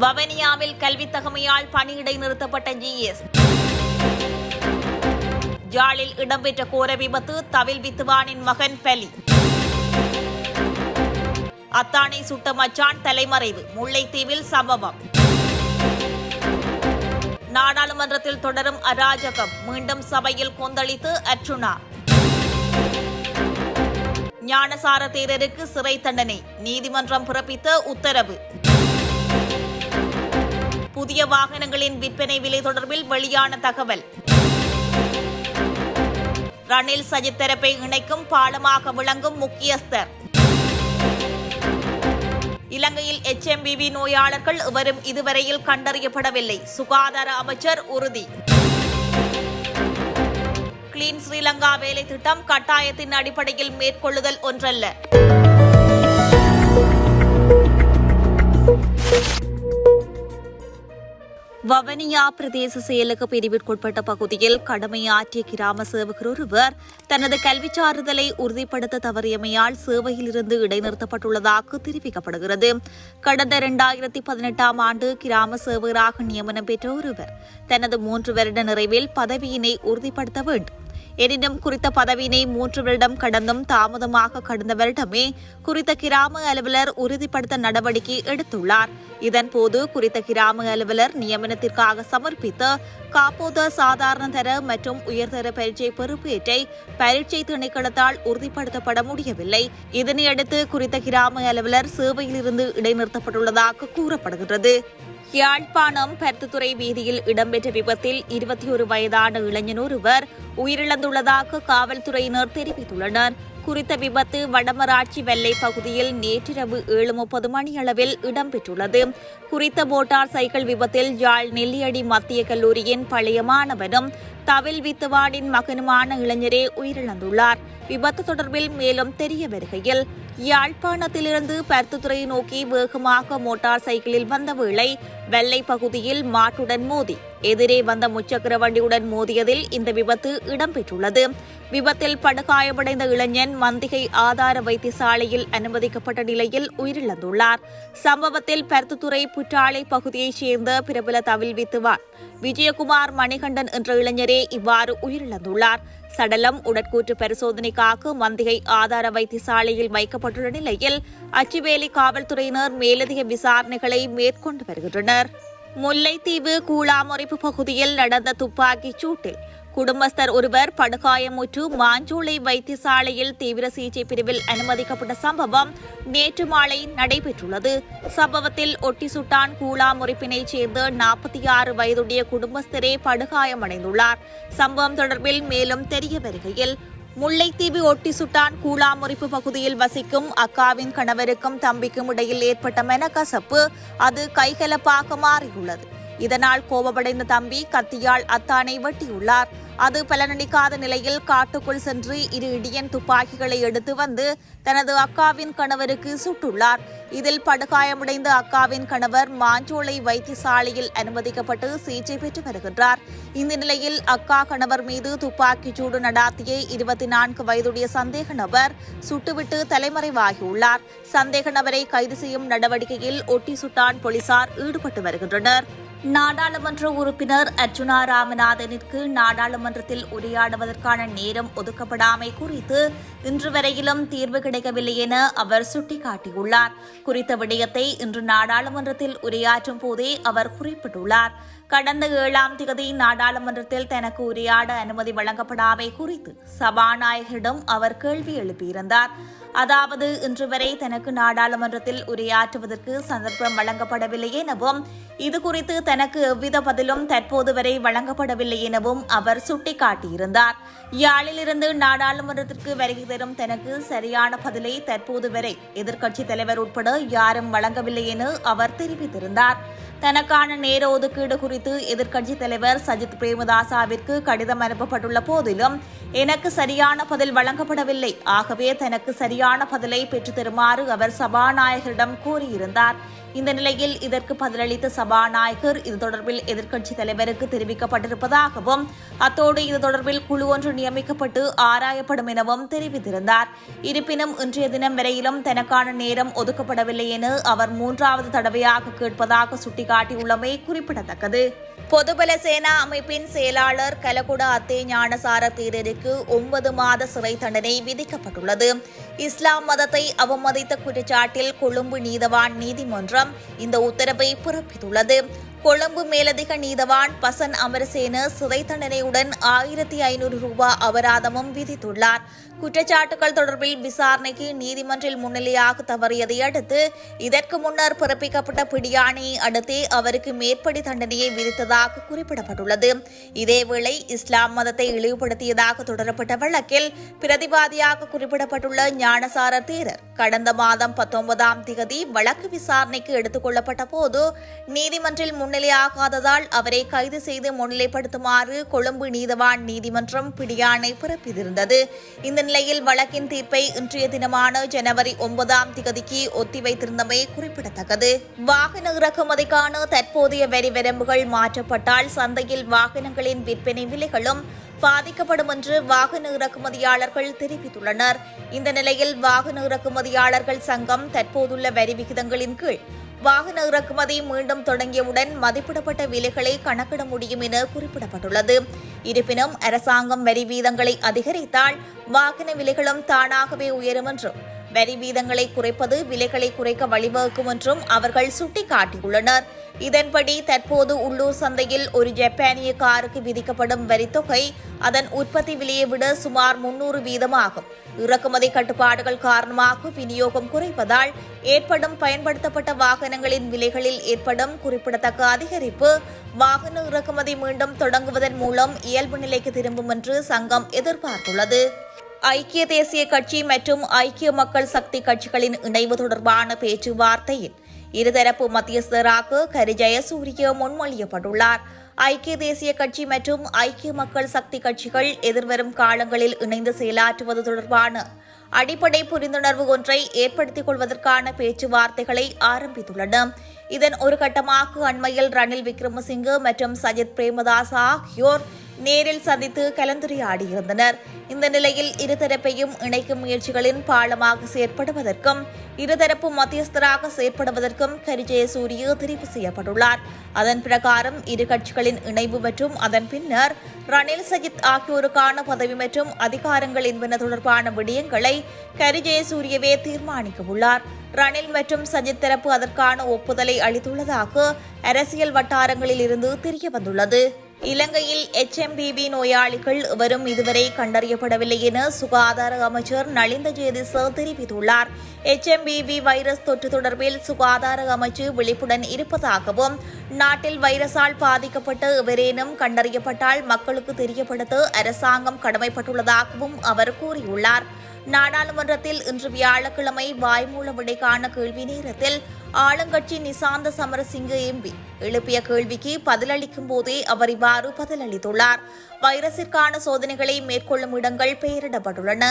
வவனியாவில் கல்வி தகமையால் பணியிடை நிறுத்தப்பட்ட ஜிஎஸ் ஜாலில் இடம்பெற்ற கோர விபத்து தவில் வித்துவானின் மகன் பலி. அத்தானை சுட்ட மச்சான் தலைமறைவு முல்லைத்தீவில் சம்பவம். நாடாளுமன்றத்தில் தொடரும் அராஜகம் மீண்டும் சபையில் கொந்தளித்து அர்ச்சுனா. ஞானசார தேரருக்கு சிறை தண்டனை நீதிமன்றம் பிறப்பித்த உத்தரவு. புதிய வாகனங்களின் விற்பனை விலை தொடர்பில் வெளியான தகவல். ரணில் சஜித் தரப்பை இணைக்கும் பாலமாக விளங்கும் முக்கியஸ்தர். இலங்கையில் எச்எம்பிவி நோயாளர்கள் எவரும் இதுவரையில் கண்டறியப்படவில்லை. சுகாதார அமைச்சர் உறுதி. கிளீன் ஸ்ரீலங்கா வேலை திட்டம் கட்டாயத்தின் அடிப்படையில் மேற்கொள்ளுதல் ஒன்றல்ல. வவனியா பிரதேச செயலக பிரிவிற்குட்பட்ட பகுதியில் கடமையாற்றிய கிராம சேவகர் ஒருவர் தனது கல்விச் சான்றிதழை உறுதிப்படுத்த தவறியமையால் சேவையிலிருந்து இடைநிறுத்தப்பட்டுள்ளதாக தெரிவிக்கப்படுகிறது. கடந்த இரண்டாயிரத்தி பதினெட்டாம் ஆண்டு கிராம சேவகராக நியமனம் பெற்ற ஒருவர் தனது மூன்று வருட நிறைவில் பதவியினை உறுதிப்படுத்த வேண்டும். எனினும் குறித்த பதவியினை மூன்று வருடம் கடந்தும் தாமதமாக கடந்த வருடமே குறித்த கிராம அலுவலர் உறுதிப்படுத்த நடவடிக்கை எடுத்துள்ளார். இதன்போது குறித்த கிராம அலுவலர் நியமனத்திற்காக சமர்ப்பித்த காப்போத சாதாரண தர மற்றும் உயர்தர பரீட்சை பொறுப்பேற்றை பரீட்சை திணைக்களத்தால் உறுதிப்படுத்தப்பட முடியவில்லை. இதனையடுத்து குறித்த கிராம அலுவலர் சேவையிலிருந்து இடைநிறுத்தப்பட்டுள்ளதாக கூறப்படுகிறது யாழ்ப்பாணம் பருத்துத்துறை வீதியில் இடம்பெற்ற விபத்தில் இருபத்தி ஒரு வயதான இளைஞன் ஒருவர் உயிரிழந்துள்ளதாக காவல்துறையினர் தெரிவித்துள்ளனர். குறித்த விபத்து வடமராட்சி வெள்ளை பகுதியில் நேற்றிரவு ஏழு முப்பது மணியளவில் இடம்பெற்றுள்ளது. குறித்த மோட்டார் சைக்கிள் விபத்தில் யாழ் நெல்லியடி மத்திய கல்லூரியின் பழைய மாணவனும் தவில் வித்துவாடின் மகனுமான இளைஞரே உயிரிழந்துள்ளார். விபத்து தொடர்பில் மேலும் தெரிய வருகையில் யாழ்ப்பாணத்திலிருந்து பருத்துத்துறை நோக்கி வேகமாக மோட்டார் சைக்கிளில் வந்த வேளை வெள்ளை பகுதியில் மாட்டுடன் மோதி. எதிரே வந்த முச்சக்கர வண்டியுடன் மோதியதில் இந்த விபத்து இடம்பெற்றுள்ளது. விபத்தில் படுகாயமடைந்த இளைஞன் மந்திகை ஆதார வைத்தியசாலையில் அனுமதிக்கப்பட்ட நிலையில் உயிரிழந்துள்ளார். சம்பவத்தில் பருத்துத்துறை புற்றாலை பகுதியைச் சேர்ந்த பிரபல தவில் வித்துவான் விஜயகுமார் மணிகண்டன் என்ற இளைஞரே இவ்வாறு உயிரிழந்துள்ளார். சடலம் உடற்கூற்று பரிசோதனைக்காக மந்திகை ஆதார வைத்தியசாலையில் வைக்கப்பட்டுள்ள நிலையில் அச்சுவேலி காவல்துறையினர் மேலதிக விசாரணைகளை மேற்கொண்டு வருகின்றனர். முல்லைத்தீவு கூழாமுறைப்பு பகுதியில் நடந்த துப்பாக்கிச் சூட்டில் குடும்பஸ்தர் ஒருவர் படுகாயமுற்று மாஞ்சோலை வைத்தியசாலையில் தீவிர சிகிச்சை பிரிவில் அனுமதிக்கப்பட்ட சம்பவம் நேற்று மாலை நடைபெற்றுள்ளது. சம்பவத்தில் ஒட்டி சுட்டான் கூழாமுறைப்பினைச் சேர்ந்த நாற்பத்தி ஆறு வயதுடைய குடும்பஸ்தரே படுகாயமடைந்துள்ளார். சம்பவம் தொடர்பில் மேலும் தெரிய வருகையில் முல்லைத்தீவு ஒட்டி சுட்டான் கூழாமுறிப்பு பகுதியில் வசிக்கும் அக்காவின் கணவருக்கும் தம்பிக்கும் இடையில் ஏற்பட்ட மெனக்கசப்பு அது கைகலப்பாக மாறியுள்ளது. இதனால் கோபமடைந்த தம்பி கத்தியால் அத்தானை வெட்டியுள்ளார். அது பலனளிக்காத நிலையில் காட்டுக்குள் சென்று இரு இடியன் துப்பாக்கிகளை எடுத்து வந்து தனது அக்காவின் கணவருக்கு சுட்டுள்ளார். இதில் படுகாயமடைந்த அக்காவின் கணவர் மாஞ்சோலை வைத்தியசாலையில் அனுமதிக்கப்பட்டு சிகிச்சை பெற்று வருகின்றார். இந்த நிலையில் அக்கா கணவர் மீது துப்பாக்கிச் சூடு நடாத்திய இருபத்தி நான்கு வயதுடைய சந்தேக நபர் சுட்டுவிட்டு தலைமறைவாகியுள்ளார். சந்தேக நபரை கைது செய்யும் நடவடிக்கையில் ஒட்டி சுட்டான் போலீசார் ஈடுபட்டு வருகின்றனர். நாடாளுமன்ற உறுப்பினர் அர்ஜுனா ராமநாதனிற்கு நாடாளுமன்றத்தில் உரையாடுவதற்கான நேரம் ஒதுக்கப்படாமை குறித்து இன்று வரையிலும் தீர்வு கிடைக்கவில்லை என அவர் சுட்டிக்காட்டியுள்ளார். குறித்த விடயத்தை இன்று நாடாளுமன்றத்தில் உரையாற்றும் போதே அவர் குறிப்பிட்டுள்ளார். கடந்த ஏழாம் திகதி நாடாளுமன்றத்தில் தனக்கு உரையாட அனுமதி வழங்கப்படாமை குறித்து சபாநாயகரிடம் அவர் கேள்வி எழுப்பியிருந்தார். அதாவது இன்று வரை தனக்கு நாடாளுமன்றத்தில் உரையாற்றுவதற்கு சந்தர்ப்பம் வழங்கப்படவில்லை எனவும் இதுகுறித்து தனக்கு எவ்வித பதிலும் தற்போது வரை வழங்கப்படவில்லை எனவும் அவர் சுட்டிக்காட்டியிருந்தார். யாழிலிருந்து நாடாளுமன்றத்திற்கு வருகை தரும் தனக்கு சரியான பதிலை தற்போது வரை எதிர்க்கட்சித் தலைவர் உட்பட யாரும் வழங்கவில்லை என அவர் தெரிவித்திருந்தார். தனக்கான நேர ஒதுக்கீடு குறித்து எதிர்க்கட்சித் தலைவர் சஜித் பிரேமதாசாவிற்கு கடிதம் அனுப்பப்பட்டுள்ள போதிலும் எனக்கு சரியான பதில் வழங்கப்படவில்லை. ஆகவே தனக்கு சரியான பதிலை பெற்றுத் தருமாறு அவர் சபாநாயகரிடம் கூறியிருந்தார். இந்த நிலையில் இதற்கு பதிலளித்த சபாநாயகர் இது தொடர்பில் எதிர்க்கட்சித் தலைவருக்கு தெரிவிக்கப்பட்டிருப்பதாகவும் அத்தோடு இது தொடர்பில் குழு ஒன்று நியமிக்கப்பட்டு ஆராயப்படும் எனவும் தெரிவித்திருந்தார். இருப்பினும் இன்றைய தினம் வரையிலும் தனக்கான நேரம் ஒதுக்கப்படவில்லை என அவர் மூன்றாவது தடவையாக கேட்பதாக சுட்டிக்காட்டியுள்ளமை குறிப்பிடத்தக்கது. பொதுபல சேனா அமைப்பின் செயலாளர் கலகுட அத்தே ஞானசார தேரருக்கு ஒன்பது மாத சிறை தண்டனை விதிக்கப்பட்டுள்ளது. இஸ்லாம் மதத்தை அவமதித்த குற்றச்சாட்டில் கொழும்பு நீதவான் நீதிமன்றம் இந்த உத்தரவை பிறப்பித்துள்ளது. கொழும்பு மேலதிக நீதவான் பசன் அமரசேன சிறை தண்டனையுடன் ஆயிரத்தி ஐநூறு ரூபாய் அபராதமும் விதித்துள்ளார். குற்றச்சாட்டுகள் தொடர்பில் விசாரணைக்கு நீதிமன்றில் முன்னிலையாக தவறியதை அடுத்து இதற்கு முன்னர் பிறப்பிக்கப்பட்ட பிடியாணையை அடுத்தே அவருக்கு மேற்படி தண்டனையை விதித்ததாக குறிப்பிடப்பட்டுள்ளது. இதேவேளை இஸ்லாம் மதத்தை இழிவுபடுத்தியதாக தொடரப்பட்ட வழக்கில் பிரதிவாதியாக குறிப்பிடப்பட்டுள்ள ஞானசார தேரர் கடந்த மாதம் பத்தொன்பதாம் திகதி வழக்கு விசாரணைக்கு எடுத்துக் கொள்ளப்பட்ட போது நீதிமன்றில் முன்னிலையாகாததால் அவரை கைது செய்து முன்னிலைப்படுத்துமாறு கொழும்பு நீதவான் நீதிமன்றம் பிடியாணை பிறப்பித்திருந்தது. இந்த நிலையில் வழக்கின் தீர்ப்பை இன்றைய தினமான ஜனவரி ஒன்பதாம் திகதிக்கு ஒத்திவைத்திருந்தமை குறிப்பிடத்தக்கது. வாகன இறக்குமதிக்கான தற்போதைய வரி வரம்புகள் மாற்றப்பட்டால் சந்தையில் வாகனங்களின் விற்பனை விலைகளும் பாதிக்கப்படும் என்று வாகன இறக்குமதியாளர்கள் தெரிவித்துள்ளனர். இந்த நிலையில் வாகன இறக்குமதியாளர்கள் சங்கம் தற்போதுள்ள வரி விகிதங்களின் கீழ் வாகன இறக்குமதி மீண்டும் தொடங்கியவுடன் மதிப்பிடப்பட்ட விலைகளை கணக்கிட முடியும் என குறிப்பிடப்பட்டுள்ளது. இருப்பினும் அரசாங்கம் வரி வீதங்களை அதிகரித்தால் வாகன விலைகளும் தானாகவே உயரும் என்றும் வரி வீதங்களை குறைப்பது விலைகளை குறைக்க வழிவகுக்கும் என்றும் அவர்கள் சுட்டிக்காட்டியுள்ளனர். இதன்படி தற்போது உள்ளூர் சந்தையில் ஒரு ஜப்பானிய காருக்கு விதிக்கப்படும் வரித்தொகை அதன் உற்பத்தி விலையை விட சுமார் முன்னூறு வீதமாகும். இறக்குமதி கட்டுப்பாடுகள் காரணமாக விநியோகம் குறைப்பதால் ஏற்படும் பயன்படுத்தப்பட்ட வாகனங்களின் விலைகளில் ஏற்படும் குறிப்பிடத்தக்க அதிகரிப்பு வாகன இறக்குமதி மீண்டும் தொடங்குவதன் மூலம் இயல்பு நிலைக்கு திரும்பும் என்று சங்கம் எதிர்பார்த்துள்ளது. ஐக்கிய தேசிய கட்சி மற்றும் ஐக்கிய மக்கள் சக்தி கட்சிகளின் இணைவு தொடர்பான பேச்சுவார்த்தையில் இருதரப்பு மத்தியஸ்தராக கரு ஜெயசூரிய முன்மொழியப்பட்டுள்ளார். ஐக்கிய தேசிய கட்சி மற்றும் ஐக்கிய மக்கள் சக்தி கட்சிகள் எதிர்வரும் காலங்களில் இணைந்து செயலாற்றுவது தொடர்பான அடிப்படை புரிந்துணர்வு ஒன்றை ஏற்படுத்திக் கொள்வதற்கான பேச்சுவார்த்தைகளை ஆரம்பித்துள்ளன. இதன் ஒரு கட்டமாக அண்மையில் ரணில் விக்ரமசிங்கு மற்றும் சஜித் பிரேமதாஸ் ஆகியோர் நேரில் சந்தித்து கலந்துரையாடியிருந்தனர். இந்த நிலையில் இருதரப்பையும் இணைக்கும் முயற்சிகளின் பாலமாக செயற்படுவதற்கும் இருதரப்பு மத்தியஸ்தராக செயற்படுவதற்கும் கரிஜெயசூரிய தெரிவு செய்யப்பட்டுள்ளார். அதன் பிரகாரம் இரு கட்சிகளின் இணைவு மற்றும் அதன் பின்னர் ரணில் சஜித் ஆகியோருக்கான பதவி மற்றும் அதிகாரங்கள் என்பன தொடர்பான விடயங்களை கரிஜெயசூரியவே தீர்மானிக்க உள்ளார் ரணில் மற்றும் சஜித் தரப்பு அதற்கான ஒப்புதலை அளித்துள்ளதாக அரசியல் வட்டாரங்களில் இருந்து தெரிய வந்துள்ளது இலங்கையில் எச்எம்பிவி நோயாளிகள் எவரும் இதுவரை கண்டறியப்படவில்லை என சுகாதார அமைச்சர் நலிந்த ஜேதிச தெரிவித்துள்ளார். எச்எம்பிவி வைரஸ் தொற்று தொடர்பில் சுகாதார அமைச்சு விழிப்புடன் இருப்பதாகவும் நாட்டில் வைரஸால் பாதிக்கப்பட்ட எவரேனும் கண்டறியப்பட்டால் மக்களுக்கு தெரியப்படுத்த அரசாங்கம் கடமைப்பட்டுள்ளதாகவும் அவர் கூறியுள்ளார். நாடாளுமன்றத்தில் இன்று வியாழக்கிழமை வாய்மூல விடைக்கான கேள்வி நேரத்தில் ஆளுங்கட்சி நிசாந்த சமரசிங்க எம்பி எழுப்பிய கேள்விக்கு பதிலளிக்கும் போதே அவர் இவ்வாறு பதிலளித்துள்ளார். வைரஸிற்கான சோதனைகளை மேற்கொள்ளும் இடங்கள் பெயரிடப்பட்டுள்ளன.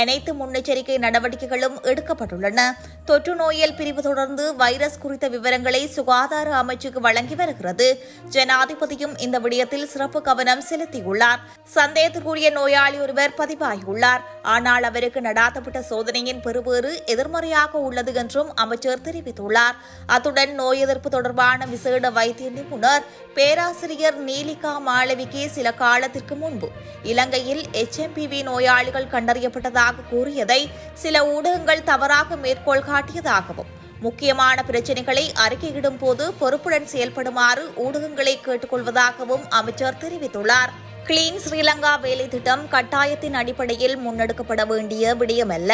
அனைத்து முன்னெச்சரிக்கை நடவடிக்கைகளும் எடுக்கப்பட்டுள்ளன. தொற்று நோயியல் பிரிவு தொடர்ந்து வைரஸ் குறித்த விவரங்களை சுகாதார அமைச்சுக்கு வழங்கி வருகிறது. ஜனாதிபதியும் இந்த விடயத்தில் சிறப்பு கவனம் செலுத்தியுள்ளார். சந்தேகத்துக்குரிய நோயாளி ஒருவர் பதிவாகியுள்ளார். ஆனால் அவருக்கு நடாத்தப்பட்ட சோதனையின் பெறுவேறு எதிர்மறையாக உள்ளது என்றும் அமைச்சர் தெரிவித்துள்ளார். அத்துடன் நோய் எதிர்ப்பு தொடர்பான விசேட வைத்திய நிபுணர் பேராசிரியர் நீலிகா மாளவிக்கு சில காலத்திற்கு முன்பு இலங்கையில் எச்எம்பிவி நோயாளிகள் கண்டறியப்பட்டதாக கூறியதை சில ஊடகங்கள் தவறாக மேற்கோள் காட்டியதாகவும் முக்கியமான பிரச்சினைகளை அறிக்கையிடும் போது பொறுப்புடன் செயல்படுமாறு ஊடகங்களை கேட்டுக்கொள்வதாகவும் அமைச்சர் தெரிவித்துள்ளார். கிளீன் ஸ்ரீலங்கா வேலை திட்டம் கட்டாயத்தின் அடிப்படையில் முன்னெடுக்கப்பட வேண்டிய விடயமல்ல.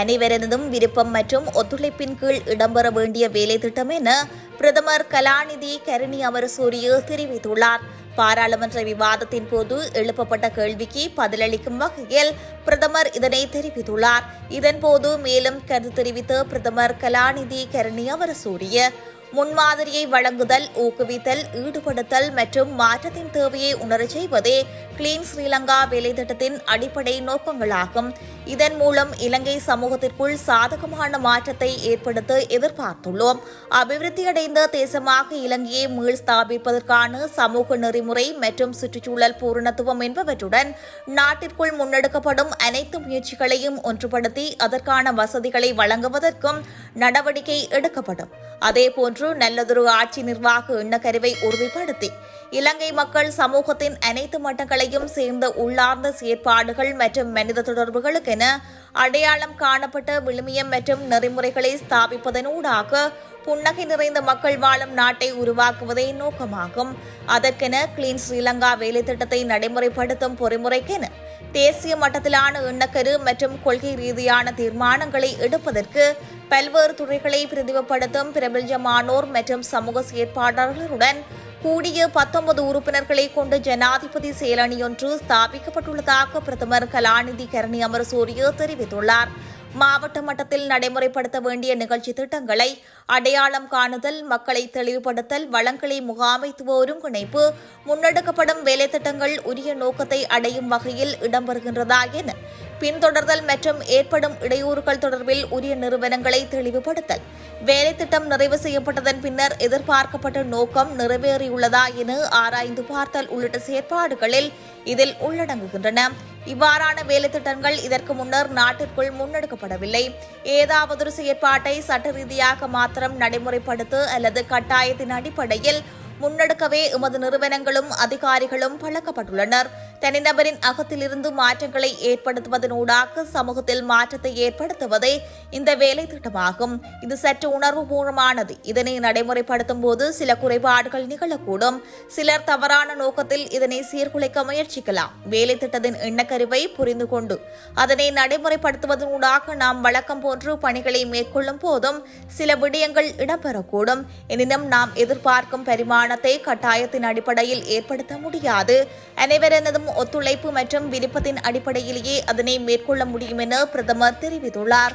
அனைவரதும் விருப்பம் மற்றும் ஒத்துழைப்பின் கீழ் இடம்பெற வேண்டிய வேலை திட்டம் என பிரதமர் கலாநிதி கருணி அமரசூரிய தெரிவித்துள்ளார். பாராளுமன்ற விவாதத்தின் போது எழுப்பப்பட்ட கேள்விக்கு பதிலளிக்கும் வகையில் பிரதமர் இதனை தெரிவித்துள்ளார். இதன்போது மேலும் கருத்து தெரிவித்த பிரதமர் கலாநிதி கருணி அமரசூரிய முன்மாதிரியை வழங்குதல் ஊக்குவித்தல் ஈடுபடுத்தல் மற்றும் மாற்றத்தின் தேவையை உணரச் செய்வதே கிளீன் ஸ்ரீலங்கா வேலைத்திட்டத்தின் அடிப்படை நோக்கங்களாகும். இதன் மூலம் இலங்கை சமூகத்திற்குள் சாதகமான மாற்றத்தை ஏற்படுத்த எதிர்பார்த்துள்ளோம். அபிவிருத்தியடைந்த தேசமாக இலங்கையை மீள் ஸ்தாபிப்பதற்கான சமூக நெறிமுறை மற்றும் சுற்றுச்சூழல் பூரணத்துவம் என்பவற்றுடன் நாட்டிற்குள் முன்னெடுக்கப்படும் அனைத்து முயற்சிகளையும் ஒன்றுபடுத்தி அதற்கான வசதிகளை வழங்குவதற்கும் நடவடிக்கை எடுக்கப்படும். அதேபோன்று நல்லதொரு ஆட்சி நிர்வாக எண்ணக்கருவை உறுதிப்படுத்தி. இலங்கை மக்கள் சமூகத்தின் அனைத்து மட்டங்களையும் சேர்ந்த உள்ளார்ந்த செயற்பாடுகள் மற்றும் மனித தொடர்புகளுக்கென அடையாளம் காணப்பட்ட விழுமியம் மற்றும் நெறிமுறைகளை ஸ்தாபிப்பதனூடாக புன்னகை நிறைந்த மக்கள் வாழும் நாட்டை உருவாக்குவதே நோக்கமாகும். அதற்கென கிளீன் ஸ்ரீலங்கா வேலை திட்டத்தை நடைமுறைப்படுத்தும் பொறிமுறைக்கென தேசிய மட்டத்திலான எண்ணக்கரு மற்றும் கொள்கை ரீதியான தீர்மானங்களை எடுப்பதற்கு பல்வேறு துறைகளை பிரதிபப்படுத்தும் பிரபஞ்சமானோர் மற்றும் சமூக செயற்பாட்டாளர்களுடன் கூடிய பத்தொன்பது உறுப்பினர்களை கொண்டு ஜனாதிபதி செயலணியொன்று ஸ்தாபிக்கப்பட்டுள்ளதாக பிரதமர் கலாநிதி கரணி அமரசூரிய தெரிவித்துள்ளார். மாவட்ட மட்டத்தில் நடைமுறைப்படுத்த வேண்டிய நிகழ்ச்சி திட்டங்களை அடையாளம் காணுதல் மக்களை தெளிவுபடுத்தல் வளங்களை முகாமைத்துவ ஒருங்கிணைப்பு முன்னெடுக்கப்படும் வேலைத்திட்டங்கள் உரிய நோக்கத்தை அடையும் வகையில் இடம்பெறுகின்றதா என பின்தொடர்தல் மற்றும் ஏற்படும் இடையூறுகள் தொடர்பில் உரிய நிறுவனங்களை தெளிவுபடுத்தல். வேலைத்திட்டம் நிறைவு செய்யப்பட்டதன் பின்னர் எதிர்பார்க்கப்பட்ட நோக்கம் நிறைவேறியுள்ளதா என ஆராய்ந்து பார்த்தல் உள்ளிட்ட செயற்பாடுகளில் இதில் உள்ளடங்குகின்றன. இவ்வாறான வேலைத்திட்டங்கள் இதற்கு முன்னர் நாட்டிற்குள் முன்னெடுக்கப்படவில்லை. ஏதாவதொரு செயற்பாட்டை சட்ட ரீதியாக மாத்திரம் நடைமுறைப்படுத்த அல்லது கட்டாயத்தின் அடிப்படையில் முன்னெடுக்கவே எமது நிறுவனங்களும் அதிகாரிகளும் பழக்கப்பட்டுள்ளனர். தனிநபரின் அகத்திலிருந்து மாற்றங்களை ஏற்படுத்துவதனூடாக சமூகத்தில் மாற்றத்தை ஏற்படுத்துவதே இந்த வேலை திட்டமாகும். இது சற்று உணர்வுபூர்வமானது இதனை நடைமுறைப்படுத்தும் போது சில குறைபாடுகள் நிகழக்கூடும். சிலர் தவறான நோக்கத்தில் இதனை சீர்குலைக்க முயற்சிக்கலாம். வேலை திட்டத்தின் எண்ணக்கருவை புரிந்து கொண்டு அதனை நடைமுறைப்படுத்துவதனூடாக நாம் வழக்கம் போன்று பணிகளை மேற்கொள்ளும் போதும் சில விடயங்கள் இடம்பெறக்கூடும். எனினும் நாம் எதிர்பார்க்கும் பரிமாணத்தை கட்டாயத்தின் அடிப்படையில் ஏற்படுத்த முடியாது. அனைவரனதும் ஒத்துழைப்பு மற்றும் விருப்பத்தின் அடிப்படையிலேயே அதனை மேற்கொள்ள முடியும் என பிரதமர் தெரிவித்துள்ளார்.